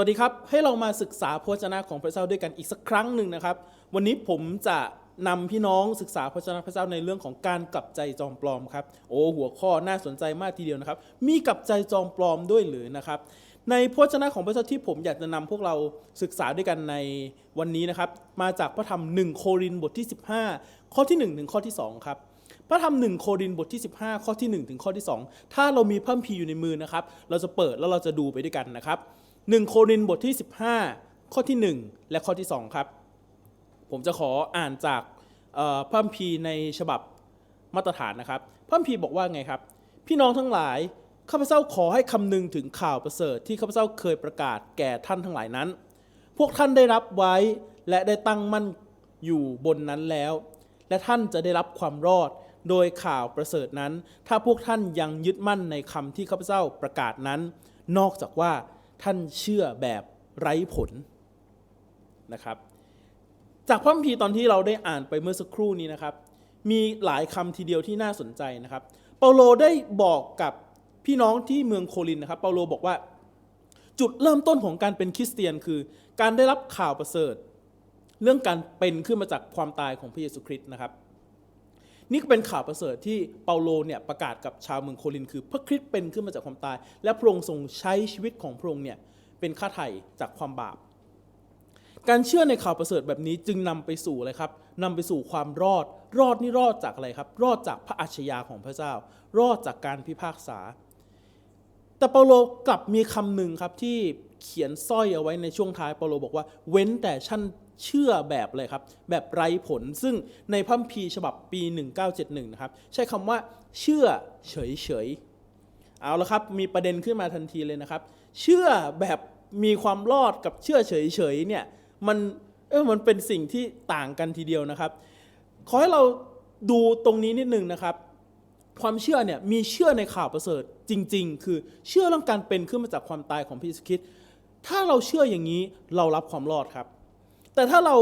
สวัสดีครับให้เรามาศึกษาพระวจนะของพระเจ้าด้วยกันอีกสักครั้งหนึ่งนะครับ วันนี้ผมจะนำพี่น้องศึกษาพระวจนะพระเจ้าในเรื่องของการกลับใจจอมปลอมครับโอ้หัวข้อน่าสนใจมากทีเดียวนะครับ มีกลับใจจอมปลอมด้วยหรือนะครับ ในพระวจนะของพระเจ้าที่ผมอยากจะนำพวกเราศึกษาด้วยกันในวันนี้นะครับ มาจากพระธรรม1โครินบทที่ 15 ข้อที่1ถึงข้อที่2ครับพระธรรมหนึ่งโครินบทที่ 15 ข้อที่ 1 ถึงข้อที่ 2 ถ้าเรามีพระคัมภีร์อยู่ในมือนะครับ เราจะเปิดแล้วเราจะดูไปด้วยกันนะครับ 1 โครินบทที่ 15 ข้อที่ 1 และข้อที่ 2 ครับ ผมจะขออ่านจากพระคัมภีในฉบับมาตรฐานนะครับพระคัมภีบอกว่าไงครับ พี่น้องทั้งหลายข้าพเจ้าขอให้คำนึงถึงข่าวประเสริฐที่ข้าพเจ้าเคยประกาศแก่ท่านทั้งหลายนั้น พวกท่านได้รับไว้และได้ตั้งมั่นอยู่บนนั้นแล้ว และท่านจะได้รับความรอดโดยข่าวประเสริฐนั้น ถ้าพวกท่านยังยึดมั่นในคำที่ข้าพเจ้าประกาศนั้น นอกจากว่า ท่านเชื่อแบบไร้ผลนะครับ จากพระคัมภีร์ตอนที่เราได้อ่านไปเมื่อสักครู่นี้นะครับ มีหลายคำทีเดียวที่น่าสนใจนะครับ เปาโลได้บอกกับพี่น้องที่เมืองโคลินนะครับ เปาโลบอกว่าจุดเริ่มต้นของการเป็นคริสเตียนคือ การได้รับข่าวประเสริฐ เรื่องการเป็นขึ้นมาจากความตายของพระเยซูคริสต์นะครับ นี่ก็เป็นข่าวประเสริฐที่เปาโลเนี่ยประกาศกับชาวเมืองโคลินคือพระคริสต์เป็นขึ้นมาจากความตาย และพระองค์ทรงใช้ชีวิตของพระองค์เนี่ยเป็นค่าไถ่จากความบาป การเชื่อในข่าวประเสริฐแบบนี้จึงนำไปสู่อะไรครับนำไปสู่ความรอด รอดนี่รอดจากอะไรครับ รอดจากพระอัจฉริยะของพระเจ้า รอดจากการพิพากษา แต่เปาโลกลับมีคำหนึ่งครับที่เขียนสร้อยเอาไว้ในช่วงท้ายเปาโลบอกว่า เว้นแต่ท่าน เชื่อแบบเลยครับ แบบไร้ผลซึ่งในพัมภีฉบับปี 1971 นะครับ ใช้คำว่าเชื่อเฉยๆเอาละครับ มีประเด็นขึ้นมาทันทีเลยนะครับ เชื่อแบบมีความรอดกับเชื่อเฉยๆเนี่ยมันเออมันเป็นสิ่งที่ต่างกันทีเดียวนะครับ ขอให้เราดูตรงนี้นิดนึงนะครับ ความเชื่อเนี่ยมีเชื่อในข่าวประเสริฐจริง ๆ คือเชื่อเรื่องการเป็นขึ้นมาจากความตายของพระเยซูคริสต์ถ้าเราเชื่ออย่างนี้เรารับความรอดครับ แต่ถ้าเรา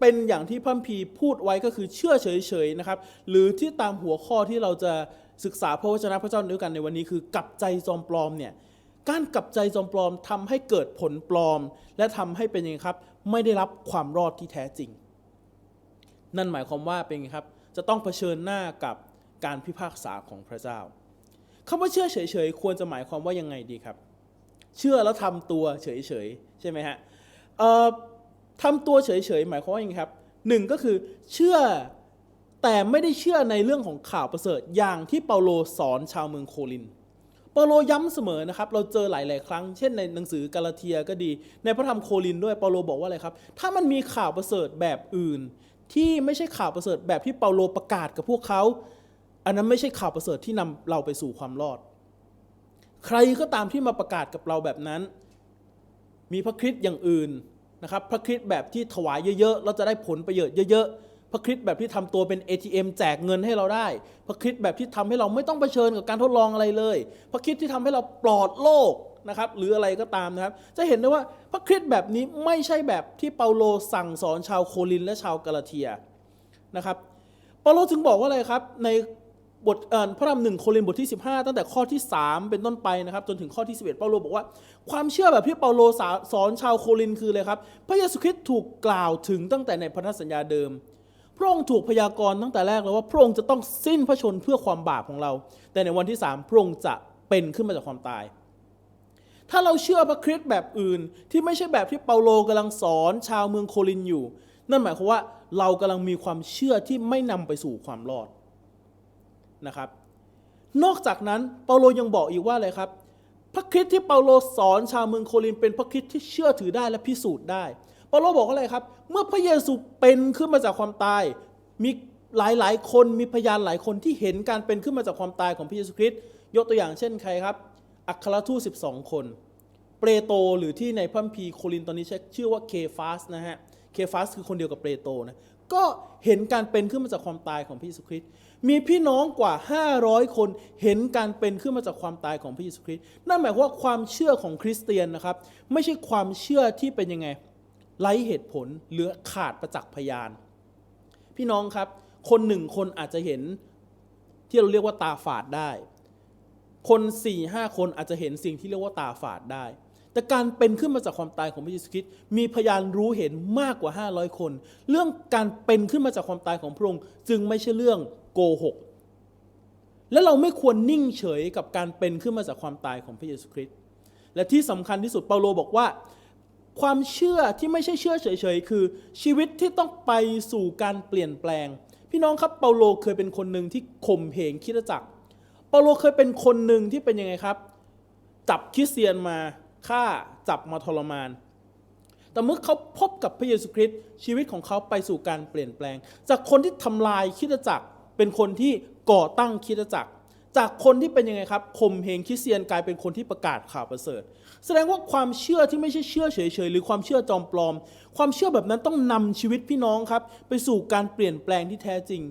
เป็นอย่างที่พัมภีพูดไว้ก็คือเชื่อเฉยๆนะครับ หรือที่ตามหัวข้อที่เราจะศึกษาพระวจนะพระเจ้าด้วยกันในวันนี้คือกลับใจจอมปลอมเนี่ยการกลับใจจอมปลอมทำให้เกิดผลปลอม และทำให้เป็นยังไงครับ ไม่ได้รับความรอดที่แท้จริง นั่นหมายความว่าเป็นไงครับ จะต้องเผชิญหน้ากับการพิพากษาของพระเจ้าคำว่าเชื่อเฉยๆควรจะหมายความว่ายังไงดีครับ เชื่อแล้วทำตัวเฉยๆใช่ไหมฮะเอ่อ ทำตัวเฉยๆหมายความว่าอยังไงครับหนึ่งก็คือเชื่อแต่ไม่ได้เชื่อในเรื่องของข่าวประเสริฐอย่างที่เปาโลสอนชาวเมืองโคลิน เปาโลย้ำเสมอนะครับ เราเจอหลาย ๆ ครั้ง เช่นในหนังสือกาลาเทียก็ดี ในพระธรรมโคลินด้วยเปาโลบอกว่าอะไรครับ ถ้ามันมีข่าวประเสริฐแบบอื่น ที่ไม่ใช่ข่าวประเสริฐแบบที่เปาโลประกาศกับพวกเขา อันนั้นไม่ใช่ข่าวประเสริฐที่นำเราไปสู่ความรอด ใครก็ตามที่มาประกาศกับเราแบบนั้น มีพระคริสต์อย่างอื่น นะครับพระคริสต์แบบที่ถวายเยอะๆเราจะได้ผลประโยชน์เยอะๆ พระคริสต์แบบที่ทำตัวเป็น ATM แจกเงินให้เราได้ พระคริสต์แบบที่ทำให้เราไม่ต้องเผชิญกับการทดลองอะไรเลย พระคริสต์ที่ทำให้เราปลอดโลกนะครับหรืออะไรก็ตามนะครับ จะเห็นได้ว่าพระคริสต์แบบนี้ไม่ใช่แบบที่เปาโลสั่งสอนชาวโคลินและชาวกาลาเทียนะครับเปาโลจึงบอกว่าอะไรครับใน บทเอ่อพระธรรมหนึ่งโครินธ์บทที่ 15 ตั้งแต่ข้อที่ 3 เป็นต้นไปนะครับจนถึงข้อที่ 11 เปาโลบอกว่า ความเชื่อแบบที่เปาโลสอนชาวโครินธ์คือเลยครับ พระเยซูคริสต์ถูกกล่าวถึงตั้งแต่ในพันธสัญญาเดิม พระองค์ถูกพยากรณ์ตั้งแต่แรกแล้วว่าพระองค์จะต้องสิ้นพระชนเพื่อความบาปของเรา แต่ในวันที่ 3 พระองค์จะเป็นขึ้นมาจากความตาย ถ้าเราเชื่อพระคริสต์แบบอื่น ที่ไม่ใช่แบบที่เปาโลกำลังสอนชาวเมืองโครินธ์อยู่ นั่นหมายความว่าเรากำลังมีความเชื่อที่ไม่นำไปสู่ความรอด นะครับ นอกจากนั้นเปาโลยังบอกอีกว่าอะไรครับ พระคริสต์ที่เปาโลสอนชาวเมืองโครินเป็นพระคริสต์ที่เชื่อถือได้และพิสูจน์ได้เปาโลบอกว่าอะไรครับ เมื่อพระเยซูเป็นขึ้นมาจากความตาย มีหลายหลายคนมีพยานหลายคนที่เห็นการเป็นขึ้นมาจากความตายของพระเยซูคริสต์ยกตัวอย่างเช่นใครครับ อัครทูต12 คน เปโตรหรือที่ในพัมภีโครินตอนนี้ใช้ชื่อว่าเคฟาสนะฮะเคฟาสคือคนเดียวกับเปโตรนะก็เห็นการเป็นขึ้นมาจากความตายของพระเยซูคริสต์ มีพี่น้องกว่า 500 คนเห็นการเป็นขึ้นมาจากความตายของพระเยซูคริสต์นั่นหมายความว่าความเชื่อของคริสเตียนนะครับ ไม่ใช่ความเชื่อที่เป็นยังไงไร้เหตุผลหรือขาดประจักษ์พยาน พี่น้องครับ คนหนึ่งคนอาจจะเห็นที่เราเรียกว่าตาฝาดได้ คน4ี่ห้าคนอาจจะเห็นสิ่งที่เรียกว่าตาฝาดได้ แต่การเป็นขึ้นมาจากความตายของพระเยซูคริสต์มีพยานรู้เห็นมากกว่า 500 คน เรื่องการเป็นขึ้นมาจากความตายของพระองค์จึงไม่ใช่เรื่อง โกหก และเราไม่ควรนิ่งเฉยกับการเป็นขึ้นมาจากความตายของพระเยซูคริสต์และที่สำคัญที่สุดเปาโลบอกว่า ความเชื่อที่ไม่ใช่เชื่อเฉยๆคือ ชีวิตที่ต้องไปสู่การเปลี่ยนแปลง พี่น้องครับเปาโลเคยเป็นคนหนึ่งที่ข่มเหงคิดจักรเปาโลเคยเป็นคนหนึ่งที่เป็นยังไงครับ จับคริสเตียนมาฆ่าจับมาทรมาน แต่เมื่อเขาพบกับพระเยซูคริสต์ชีวิตของเขาไปสู่การเปลี่ยนแปลง จากคนที่ทำลายคิดจักร เป็นคนที่ก่อตั้งคิดจักร จากคนที่เป็นยังไงครับข่มเหงคริสเตียนกลายเป็นคนที่ประกาศข่าวประเสริฐ แสดงว่าความเชื่อที่ไม่ใช่เชื่อเฉยๆหรือความเชื่อจอมปลอม ความเชื่อแบบนั้นต้องนำชีวิตพี่น้องครับ ไปสู่การเปลี่ยนแปลงที่แท้จริง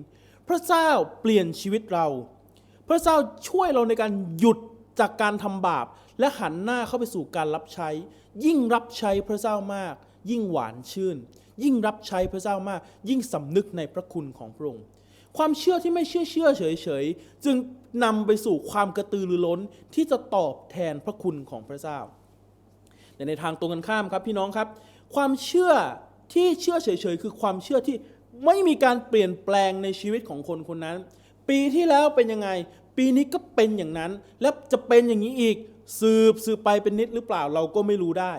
พระเจ้าเปลี่ยนชีวิตเรา พระเจ้าช่วยเราในการหยุดจากการทำบาป และหันหน้าเข้าไปสู่การรับใช้ ยิ่งรับใช้พระเจ้ามาก ยิ่งหวานชื่น ยิ่งรับใช้พระเจ้ามาก ยิ่งสำนึกในพระคุณของพระองค์ ความเชื่อที่ไม่เชื่อเชื่อเฉยเฉยจึงนำไปสู่ความกระตือรือร้นที่จะตอบแทนพระคุณของพระเจ้าแต่ในทางตรงกันข้ามครับพี่น้องครับ ความเชื่อที่เชื่อเฉยๆคือความเชื่อที่ไม่มีการเปลี่ยนแปลงในชีวิตของคนคนนั้น ปีที่แล้วเป็นยังไง ปีนี้ก็เป็นอย่างนั้น และจะเป็นอย่างนี้อีกสืบสืบไปเป็นนิดหรือเปล่าเราก็ไม่รู้ได้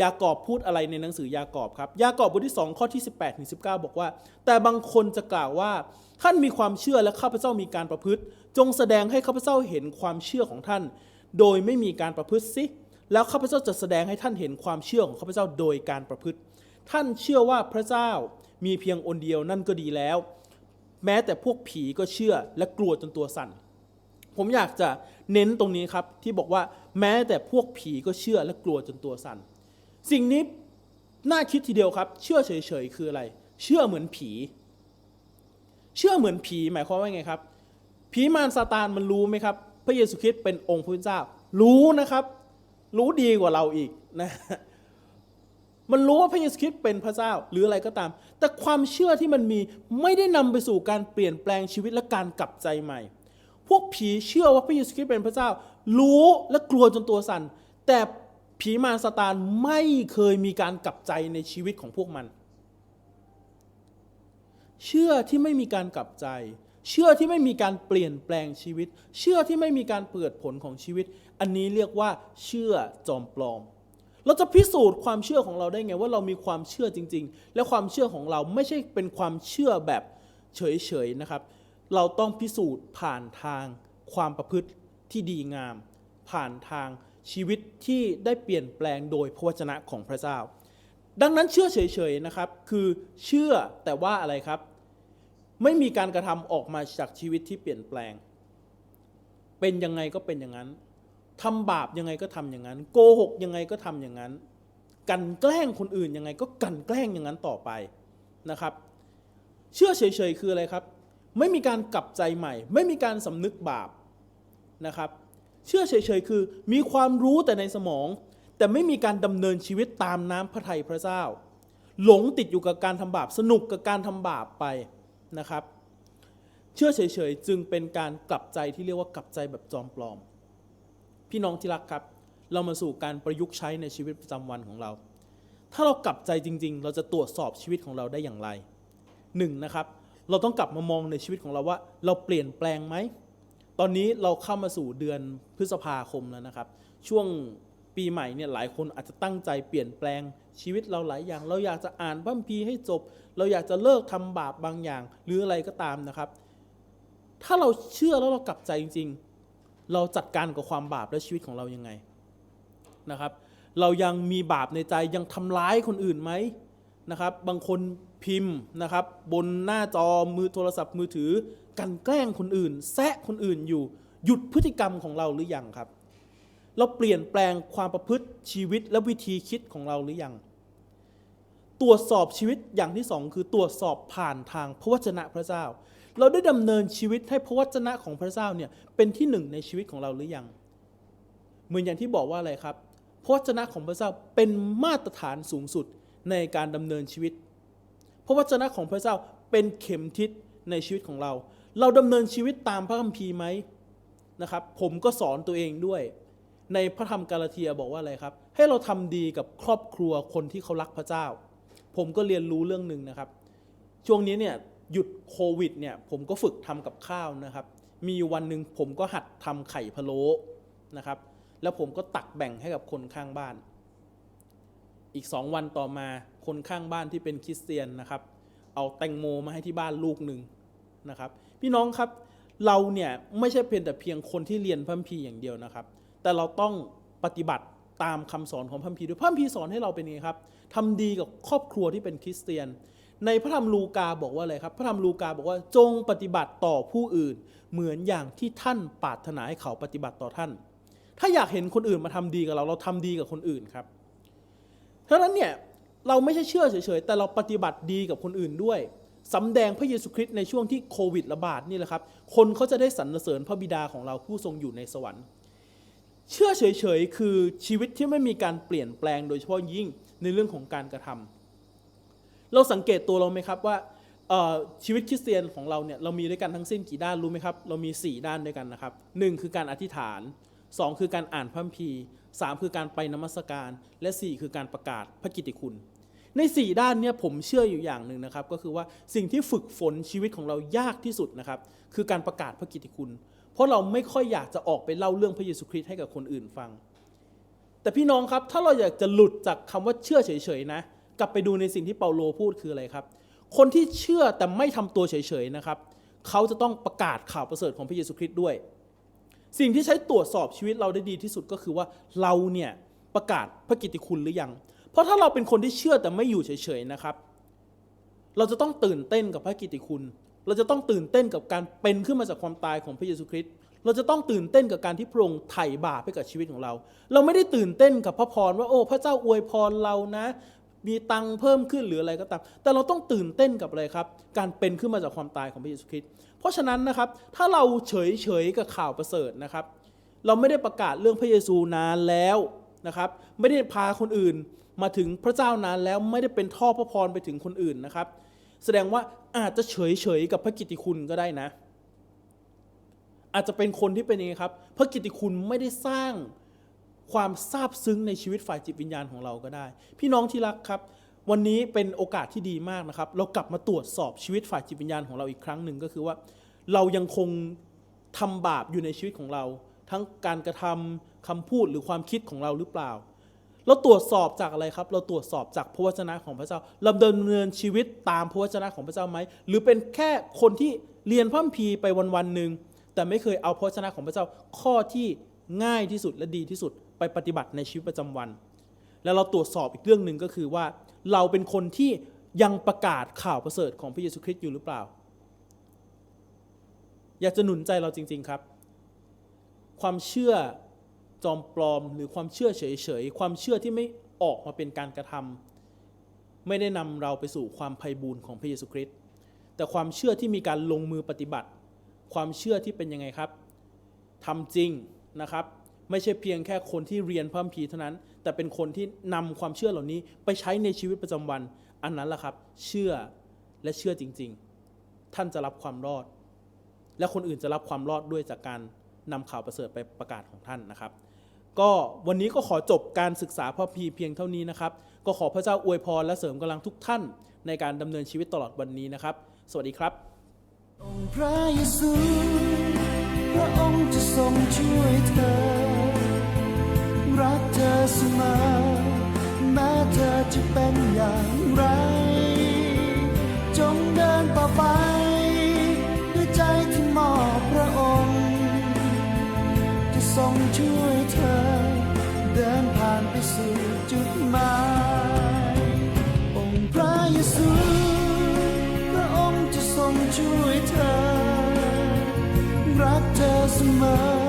ยากอบพูดอะไรในหนังสือยากอบครับ ยากอบบทที่ 2 ข้อที่ 18ถึง19 บอกว่า แต่บางคนจะกล่าวว่า ท่านมีความเชื่อและข้าพเจ้ามีการประพฤติ จงแสดงให้ข้าพเจ้าเห็นความเชื่อของท่าน โดยไม่มีการประพฤติสิแล้วข้าพเจ้าจะแสดงให้ท่านเห็นความเชื่อของข้าพเจ้าโดยการประพฤติ ท่านเชื่อว่าพระเจ้ามีเพียงอนเดียวนั่นก็ดีแล้ว แม้แต่พวกผีก็เชื่อและกลัวจนตัวสั่นผมอยากจะเน้นตรงนี้ครับที่บอกว่าแม้แต่พวกผีก็เชื่อและกลัวจนตัวสั่น สิ่งนี้น่าคิดทีเดียวครับ เชื่อเฉยๆคืออะไร เชื่อเหมือนผี เชื่อเหมือนผีหมายความว่าไงครับ ผีมารซาตานมันรู้ไหมครับ พระเยซูคริสต์เป็นองค์พระเจ้า รู้นะครับ รู้ดีกว่าเราอีกนะมันรู้ว่าพระเยซูคริสต์เป็นพระเจ้าหรืออะไรก็ตาม แต่ความเชื่อที่มันมีไม่ได้นำไปสู่การเปลี่ยนแปลงชีวิตและการกลับใจใหม่ พวกผีเชื่อว่าพระเยซูคริสต์เป็นพระเจ้า รู้และกลัวจนตัวสั่นแต่ ผีมารซาตานไม่เคยมีการกลับใจในชีวิตของพวกมัน เชื่อที่ไม่มีการกลับใจ เชื่อที่ไม่มีการเปลี่ยนแปลงชีวิต เชื่อที่ไม่มีการเปิดผลของชีวิต อันนี้เรียกว่า เชื่อจอมปลอม เราจะพิสูจน์ความเชื่อของเราได้ไงว่าเรามีความเชื่อจริง ๆ และความเชื่อของเราไม่ใช่เป็นความเชื่อแบบเฉยๆนะครับ เราต้องพิสูจน์ผ่านทางความประพฤติที่ดีงาม ผ่านทาง ชีวิตที่ได้เปลี่ยนแปลงโดยพระวจนะของพระเจ้า ดังนั้นเชื่อเฉยๆนะครับ คือเชื่อแต่ว่าอะไรครับ ไม่มีการกระทำออกมาจากชีวิตที่เปลี่ยนแปลง เป็นยังไงก็เป็นอย่างนั้นทำบาปยังไงก็ทำอย่างนั้น โกหกยังไงก็ทำอย่างนั้น กันแกล้งคนอื่นยังไงก็กันแกล้งอย่างนั้นต่อไปนะครับ เชื่อเฉยๆคืออะไรครับ ไม่มีการกลับใจใหม่ ไม่มีการสำนึกบาปนะครับ เชื่อเฉยๆคือ มีความรู้แต่ในสมอง แต่ไม่มีการดำเนินชีวิตตามน้ำพระทัยพระเจ้า หลงติดอยู่กับการทำบาปสนุกกับการทำบาปไปนะครับ เชื่อเฉยๆจึงเป็นการกลับใจที่เรียกว่ากลับใจแบบจอมปลอม พี่น้องที่รักครับ เรามาสู่การประยุกต์ใช้ในชีวิตประจำวันของเรา ถ้าเรากลับใจจริง ๆ เราจะตรวจสอบชีวิตของเราได้อย่างไรหนึ่งนะครับ เราต้องกลับมามองในชีวิตของเราว่า เราเปลี่ยนแปลงไหม ตอนนี้เราเข้ามาสู่เดือนพฤษภาคมแล้วนะครับ ช่วงปีใหม่เนี่ยหลายคนอาจจะตั้งใจเปลี่ยนแปลงชีวิตเราหลายอย่าง เราอยากจะอ่านพระคัมภีร์ให้จบ เราอยากจะเลิกทำบาปบางอย่าง หรืออะไรก็ตามนะครับ ถ้าเราเชื่อแล้วเรากลับใจจริง ๆ เราจัดการกับความบาปและชีวิตของเรายังไงนะครับ เรายังมีบาปในใจยังทำร้ายคนอื่นไหม นะครับ บางคนพิมพ์นะครับ บนหน้าจอมือโทรศัพท์มือถือ กันแกล้งคนอื่น แซะคนอื่นอยู่ หยุดพฤติกรรมของเราหรือยังครับ เราเปลี่ยนแปลงความประพฤติชีวิตและวิธีคิดของเราหรือยัง ตรวจสอบชีวิตอย่างที่สองคือตรวจสอบผ่านทางพระวจนะพระเจ้า เราได้ดำเนินชีวิตให้พระวจนะของพระเจ้าเนี่ยเป็นที่หนึ่งในชีวิตของเราหรือยัง เหมือนอย่างที่บอกว่าอะไรครับพระวจนะของพระเจ้าเป็นมาตรฐานสูงสุด ในการดำเนินชีวิต พระวจนะของพระเจ้าเป็นเข็มทิศในชีวิตของเรา เราดำเนินชีวิตตามพระคัมภีร์ไหมนะครับ ผมก็สอนตัวเองด้วย ในพระธรรมกาลาเทียบอกว่าอะไรครับ ให้เราทำดีกับครอบครัวคนที่เขารักพระเจ้า ผมก็เรียนรู้เรื่องหนึ่งนะครับ ช่วงนี้เนี่ยหยุดโควิดเนี่ยผมก็ฝึกทำกับข้าวนะครับ มีวันหนึ่งผมก็หัดทำไข่พะโล้นะครับ แล้วผมก็ตักแบ่งให้กับคนข้างบ้าน อีกสองวันต่อมาคนข้างบ้านที่เป็นคริสเตียนนะครับ เอาแตงโมมาให้ที่บ้านลูกหนึ่งนะครับ พี่น้องครับเราเนี่ยไม่ใช่เพียงแต่เพียงคนที่เรียนพระคัมภีร์อย่างเดียวนะครับ แต่เราต้องปฏิบัติตามคำสอนของพระคัมภีร์ด้วยพระคัมภีร์สอนให้เราเป็นไงครับทำดีกับครอบครัวที่เป็นคริสเตียน ในพระธรรมลูกาบอกว่าอะไรครับ พระธรรมลูกาบอกว่าจงปฏิบัติต่อผู้อื่น เหมือนอย่างที่ท่านปรารถนาให้เขาปฏิบัติต่อท่าน ถ้าอยากเห็นคนอื่นมาทำดีกับเราเราทำดีกับคนอื่นครับ เพราะนั้นเนี่ยเราไม่ใช่เชื่อเฉยๆ แต่เราปฏิบัติดีกับคนอื่นด้วยสำแดงพระเยซูคริสต์ในช่วงที่โควิดระบาดนี่แหละครับ คนเขาจะได้สรรเสริญพระบิดาของเราผู้ทรงอยู่ในสวรรค์ เชื่อเฉยๆ คือชีวิตที่ไม่มีการเปลี่ยนแปลงโดยเฉพาะยิ่งในเรื่องของการกระทำเราสังเกตตัวเราไหมครับว่าชีวิตคริสเตียนของเราเนี่ยเรามีด้วยกันทั้งสิ้นกี่ด้านรู้ไหมครับ เรามี 4 ด้านด้วยกันนะครับหนึ่งคือการอธิษฐาน 2 คือการอ่านพระคัมภีร์สามคือการไปนมัสการ และ 4 คือการประกาศพระกิตติคุณ ใน 4 ด้านเนี่ยผมเชื่ออยู่อย่างหนึ่งนะครับ ก็คือว่าสิ่งที่ฝึกฝนชีวิตของเรายากที่สุดนะครับ คือการประกาศพระกิตติคุณ เพราะเราไม่ค่อยอยากจะออกไปเล่าเรื่องพระเยซูคริสต์ให้กับคนอื่นฟัง แต่พี่น้องครับถ้าเราอยากจะหลุดจากคำว่าเชื่อเฉยๆนะกลับไปดูในสิ่งที่เปาโลพูดคืออะไรครับ คนที่เชื่อแต่ไม่ทำตัวเฉยๆนะครับ เขาจะต้องประกาศข่าวประเสริฐของพระเยซูคริสต์ด้วย สิ่งที่ใช้ตรวจสอบชีวิตเราได้ดีที่สุดก็คือว่าเราเนี่ยประกาศพระกิตติคุณหรือยัง เพราะถ้าเราเป็นคนที่เชื่อแต่ไม่อยู่เฉยๆนะครับ เราจะต้องตื่นเต้นกับพระกิตติคุณ เราจะต้องตื่นเต้นกับการเป็นขึ้นมาจากความตายของพระเยซูคริสต์เราจะต้องตื่นเต้นกับการที่พระองค์ไถ่บาปให้กับชีวิตของเรา เราไม่ได้ตื่นเต้นกับพระพรว่าโอ้พระเจ้าอวยพรเรานะ มีตังค์เพิ่มขึ้นหรืออะไรก็ตาม แต่เราต้องตื่นเต้นกับอะไรครับ การเป็นขึ้นมาจากความตายของพระเยซูคริสต์ ราะฉะนั้นนะครับถ้าเราเฉยเฉยๆกับข่าวประเสริฐนะครับ เราไม่ได้ประกาศเรื่องพระเยซูนานแล้วนะครับ ไม่ได้พาคนอื่นมาถึงพระเจ้านานแล้วไม่ได้เป็นท่อพระพรไปถึงคนอื่นนะครับ แสดงว่าอาจจะเฉยเฉยๆกับพระกิตติคุณก็ได้นะ อาจจะเป็นคนที่เป็นยังไงครับ พระกิตติคุณไม่ได้สร้างความซาบซึ้งในชีวิตฝ่ายจิตวิญญาณของเราก็ได้ พี่น้องที่รักครับ วันนี้เป็นโอกาสที่ดีมากนะครับ เรากลับมาตรวจสอบชีวิตฝ่ายจิตวิญญาณของเราอีกครั้งหนึ่งก็คือว่า เรายังคงทำบาปอยู่ในชีวิตของเรา ทั้งการกระทำคำพูดหรือความคิดของเราหรือเปล่า เราตรวจสอบจากอะไรครับ เราตรวจสอบจากพระวจนะของพระเจ้าเราดำเนินชีวิตตามพระวจนะของพระเจ้าไหมหรือเป็นแค่คนที่เรียนพระคัมภีร์ไปวันๆหนึ่งแต่ไม่เคยเอาพระวจนะของพระเจ้าข้อที่ง่ายที่สุดและดีที่สุดไปปฏิบัติในชีวิตประจำวัน แล้วเราตรวจสอบอีกเรื่องหนึ่งก็คือว่า เราเป็นคนที่ยังประกาศข่าวประเสริฐของพระเยซูคริสต์อยู่หรือเปล่า อยากจะหนุนใจเราจริง ๆครับ ความเชื่อจอมปลอมหรือความเชื่อเฉยๆ ความเชื่อที่ไม่ออกมาเป็นการกระทำไม่ได้นำเราไปสู่ความไพ่บูรณ์ของพระเยซูคริสต์แต่ความเชื่อที่มีการลงมือปฏิบัติ ความเชื่อที่เป็นยังไงครับทำจริงนะครับ ไม่ใช่เพียงแค่คนที่เรียนพระคัมภีร์เท่านั้น แต่เป็นคนที่นำความเชื่อเหล่านี้ไปใช้ในชีวิตประจำวัน อันนั้นแหละครับ เชื่อและเชื่อจริง ๆ ท่านจะรับความรอด และคนอื่นจะรับความรอดด้วยจากการนำข่าวประเสริฐไปประกาศของท่านนะครับ ก็วันนี้ก็ขอจบการศึกษาพระพีร์เพียงเท่านี้นะครับ ก็ขอพระเจ้าอวยพรและเสริมกำลังทุกท่าน ในการดำเนินชีวิตตลอดวันนี้นะครับ สวัสดีครับองค์พระเยซูพระองค์จะทรงช่วยเธอ เสมอ แม้เธอจะเป็นอย่างไร จงเดินต่อไป ด้วยใจที่มอบพระองค์จะทรงช่วยเธอ เดินผ่านไปสู่จุดหมายองค์พระเยซูพระองค์จะทรงช่วยเธอ รักเธอเสมอ